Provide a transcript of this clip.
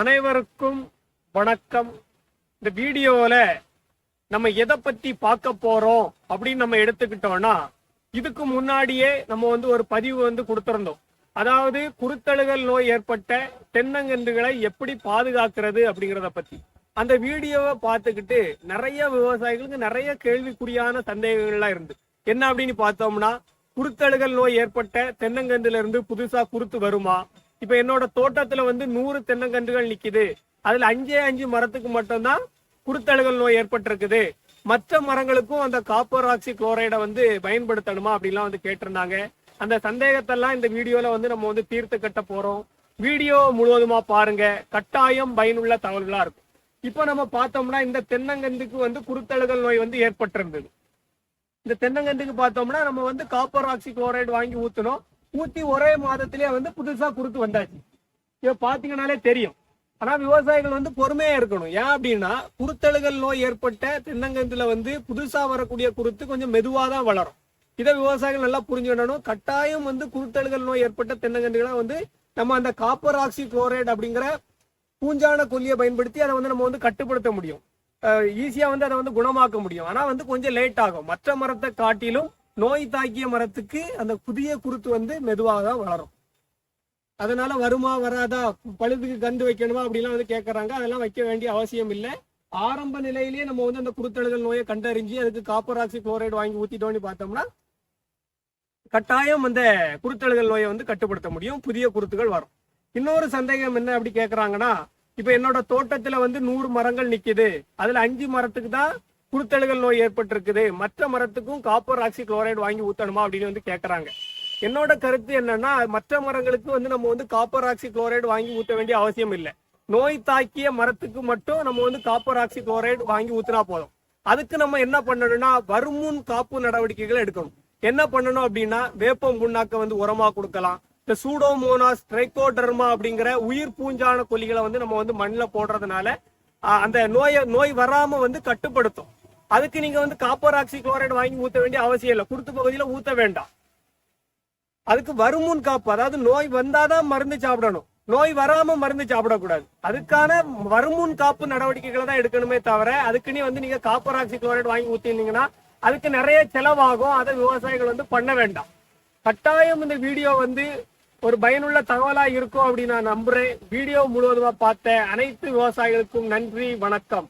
அனைவருக்கும் வணக்கம். இந்த வீடியோவில் நம்ம எதை பத்தி பார்க்க போறோம் அப்படின்னு நம்ம எடுத்துக்கிட்டோம்னா இதுக்கு முன்னாடியே நம்ம வந்து ஒரு பதிவு வந்து கொடுத்துருந்தோம். அதாவது குருத்தழுகல் நோய் ஏற்பட்ட தென்னங்கன்றுகளை எப்படி பாதுகாக்கிறது அப்படிங்கிறத பத்தி. அந்த வீடியோவை பார்த்துக்கிட்டு நிறைய விவசாயிகளுக்கு நிறைய கேள்விக்குறியான சந்தேகங்கள்லாம் இருந்து. என்ன அப்படின்னு பார்த்தோம்னா குருத்தழுகல் நோய் ஏற்பட்ட தென்னங்கன்றுல இருந்து புதுசா குருத்து வருமா? இப்ப என்னோட தோட்டத்துல வந்து நூறு தென்னங்கன்றுகள் நிக்குது. அதுல அஞ்சே அஞ்சு மரத்துக்கு மட்டும்தான் குருத்தழுகல் நோய் ஏற்பட்டிருக்குது. மற்ற மரங்களுக்கும் அந்த காப்பர் ஆக்சி குளோரைடை வந்து பயன்படுத்தணுமா அப்படின்லாம் வந்து கேட்டிருந்தாங்க. அந்த சந்தேகத்தெல்லாம் இந்த வீடியோல வந்து நம்ம வந்து தீர்த்து கட்ட போறோம். வீடியோ முழுவதுமா பாருங்க. கட்டாயம் பயனுள்ள தகவல்களா இருக்கும். இப்போ நம்ம பார்த்தோம்னா இந்த தென்னங்கந்துக்கு வந்து குருத்தழுகல் நோய் வந்து ஏற்பட்டிருந்தது. இந்த தென்னங்கந்துக்கு பார்த்தோம்னா நம்ம வந்து காப்பர் ஆக்சி குளோரைடு வாங்கி ஊத்தணும் ஊத்தி ஒரே மாதத்திலேயே வந்து புதுசா குருத்து வந்தாச்சு. இப்ப பாத்தீங்கன்னாலே தெரியும். ஆனா விவசாயிகள் வந்து பொறுமையா இருக்கணும். ஏன் அப்படின்னா குருத்தழுகல் நோய் ஏற்பட்ட தென்னங்கத்துல வந்து புதுசா வரக்கூடிய குருத்து கொஞ்சம் மெதுவா தான் வளரும். இதை விவசாயிகள் நல்லா புரிஞ்சுக்கணும் கட்டாயம் வந்து குருத்தழுகல் நோய் ஏற்பட்ட தென்னங்கன்றுகளை வந்து நம்ம அந்த காப்பர் ஆக்சி குளோரைடு அப்படிங்கிற பூஞ்சான கொல்லியை பயன்படுத்தி அதை வந்து நம்ம வந்து கட்டுப்படுத்த முடியும். ஈஸியா வந்து அதை வந்து குணமாக்க முடியும். ஆனா வந்து கொஞ்சம் லேட் ஆகும். மற்ற மரத்தை காட்டிலும் நோய் தாக்கிய மரத்துக்கு அந்த புதிய குருத்து வந்து மெதுவாக தான் வளரும். அதனால வருமா வராதா பழுதுக்கு கண்டு வைக்கணுமா அப்படிலாம் வந்து கேட்கறாங்க அதெல்லாம் வைக்க வேண்டிய அவசியம் இல்லை. ஆரம்ப நிலையிலேயே நம்ம வந்து அந்த குருத்தழுதல் நோயை கண்டறிஞ்சு அதுக்கு காப்பர் ஆக்சி குளோரைடு வாங்கி ஊத்திட்டோம்னு பார்த்தோம்னா கட்டாயம் அந்த குருத்தழுகல் நோயை வந்து கட்டுப்படுத்த முடியும். புதிய குருத்துகள் வரும். இன்னொரு சந்தேகம் என்ன அப்படி கேட்கறாங்கன்னா இப்ப என்னோட தோட்டத்துல வந்து நூறு மரங்கள் நிக்குது. அதுல அஞ்சு மரத்துக்கு தான் குருத்தழுகல் நோய் ஏற்பட்டிருக்குது. மற்ற மரத்துக்கும் காப்பர் ஆக்சி குளோரைடு வாங்கி ஊத்தணுமா அப்படின்னு வந்து கேக்குறாங்க. என்னோட கருத்து என்னன்னா மற்ற மரங்களுக்கு வந்து நம்ம வந்து காப்பர் ஆக்சி குளோரைடு வாங்கி ஊத்த வேண்டிய அவசியம் இல்லை. நோய் தாக்கிய மரத்துக்கு மட்டும் நம்ம வந்து காப்பர் ஆக்சி குளோரைடு வாங்கி ஊத்துனா போதும். அதுக்கு நம்ம என்ன பண்ணணும்னா வருமுன் காப்பு நடவடிக்கைகள் எடுக்கணும். என்ன பண்ணணும் அப்படின்னா வேப்பம் புண்ணாக்க வந்து உரமா கொடுக்கலாம். இந்த சூடோமோனாஸ் ட்ரைகோடர்மா அப்படிங்கிற உயிர் பூஞ்சான கொல்லிகளை வந்து நம்ம வந்து மண்ணில் போடுறதுனால அந்த நோயை நோய் வராம வந்து கட்டுப்படுத்தும். அதுக்கு நீங்க வந்து காப்பர் ஆக்சி குளோரைடு வாங்கி ஊத்த வேண்டிய அவசியம் இல்லை. குருத்து பகுதியில் ஊத்த வேண்டாம். அதுக்கு வருமுன் காப்பு அதாவது நோய் வந்தாதான் மருந்து சாப்பிடணும். நோய் வராம மருந்து சாப்பிடக்கூடாது. அதுக்கான வருமுன் காப்பு நடவடிக்கைகளை தான் எடுக்கணுமே தவிர அதுக்குன்னு வந்து நீங்க காப்பர் ஆக்சி குளோரைடு வாங்கி ஊத்திருந்தீங்கன்னா அதுக்கு நிறைய செலவாகும். அதை விவசாயிகள் வந்து பண்ண வேண்டாம். கட்டாயம் இந்த வீடியோ வந்து ஒரு பயனுள்ள தகவலா இருக்கும் அப்படின்னு நான் நம்புறேன். வீடியோ முழுவதுமா பார்த்த அனைத்து விவசாயிகளுக்கும் நன்றி வணக்கம்.